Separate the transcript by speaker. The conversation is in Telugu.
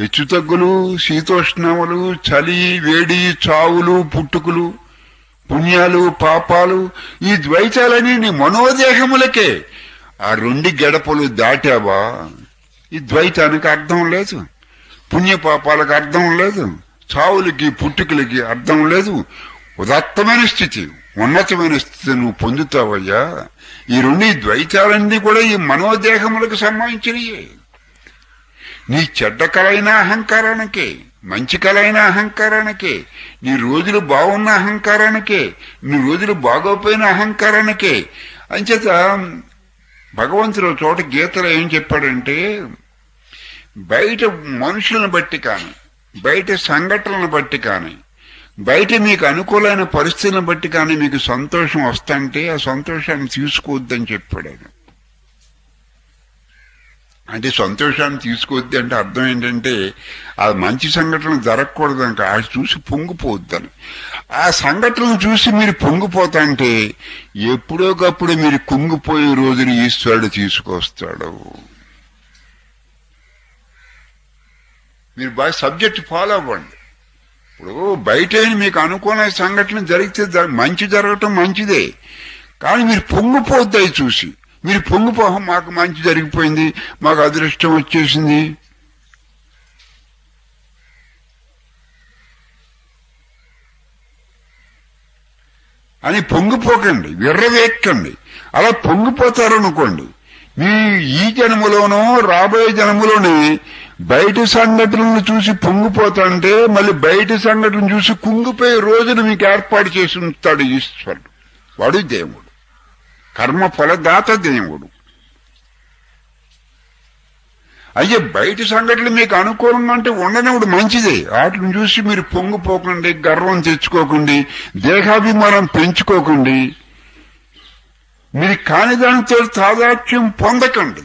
Speaker 1: హెచ్చుతగ్గులు శీతోష్ణములు చలి వేడి చావులు పుట్టుకులు పుణ్యాలు పాపాలు ఈ ద్వైతాలని నీ మనోదేహములకే. ఆ రెండు గడపలు దాటావా? ఈ ద్వైతానికి అర్థం లేదు. పుణ్యపాపాలకు అర్థం లేదు. చావులకి పుట్టుకలకి అర్థం లేదు. ఉదాత్తమైన స్థితి ఉన్నతమైన స్థితి నువ్వు పొందుతావయ్యా. ఈ రెండు ఈ ద్వైతాలన్నీ కూడా ఈ మనోదేహములకు సంబంధించినవి నీ చెడ్డ కలైన అహంకారానికే మంచి కలైన అహంకారానికే నీ రోజులు బాగున్న అహంకారానికే నీ రోజులు బాగోపోయిన అహంకారానికే. అంచేత భగవంతుడు చోట గీతలో ఏం చెప్పాడంటే బయట మనుషులను బట్టి కానీ బయట సంఘటనలను బట్టి కానీ బయట మీకు అనుకూలమైన పరిస్థితులను బట్టి కానీ మీకు సంతోషం వస్తుంటే ఆ సంతోషాన్ని తీసుకోవద్దని చెప్పాడు ఆయన. అంటే సంతోషాన్ని తీసుకోవద్ది అంటే అర్థం ఏంటంటే ఆ మంచి సంఘటన జరగకూడదు అనుక అది చూసి పొంగిపోవద్దని. ఆ సంఘటనను చూసి మీరు పొంగిపోతాంటే ఎప్పుడోకప్పుడు మీరు కుంగిపోయే రోజును ఈశ్వరుడు తీసుకొస్తాడు. మీరు బాగా సబ్జెక్ట్ ఫాలో అవ్వండి. ఇప్పుడు బయట మీకు అనుకున్న సంఘటన జరిగితే మంచి జరగటం మంచిదే. కానీ మీరు పొంగిపోద్దాయి చూసి. మీరు పొంగిపోహం మాకు మంచి జరిగిపోయింది మాకు అదృష్టం వచ్చేసింది. అని పొంగిపోకండి విర్రవేక్కండి. అలా పొంగిపోతారనుకోండి మీ ఈ జన్మలోనో రాబోయే జన్మలోనే బయట సంఘటనలు చూసి పొంగిపోతాంటే మళ్ళీ బయట సంఘటన చూసి కుంగిపోయే రోజును మీకు ఏర్పాటు చేసి ఉంచుతాడు ఈశ్వరుడు. వాడు దేవుడు. కర్మ ఫలదాత దేవుడు. అయ్యే బయట సంఘటనలు మీకు అనుకూలంగా అంటే ఉండనివ్వడు మంచిదే. వాటిని చూసి మీరు పొంగిపోకండి గర్వం తెచ్చుకోకండి దేహాభిమానం పెంచుకోకండి. మీరు కాని దానితో తాదాత్యం పొందకండి.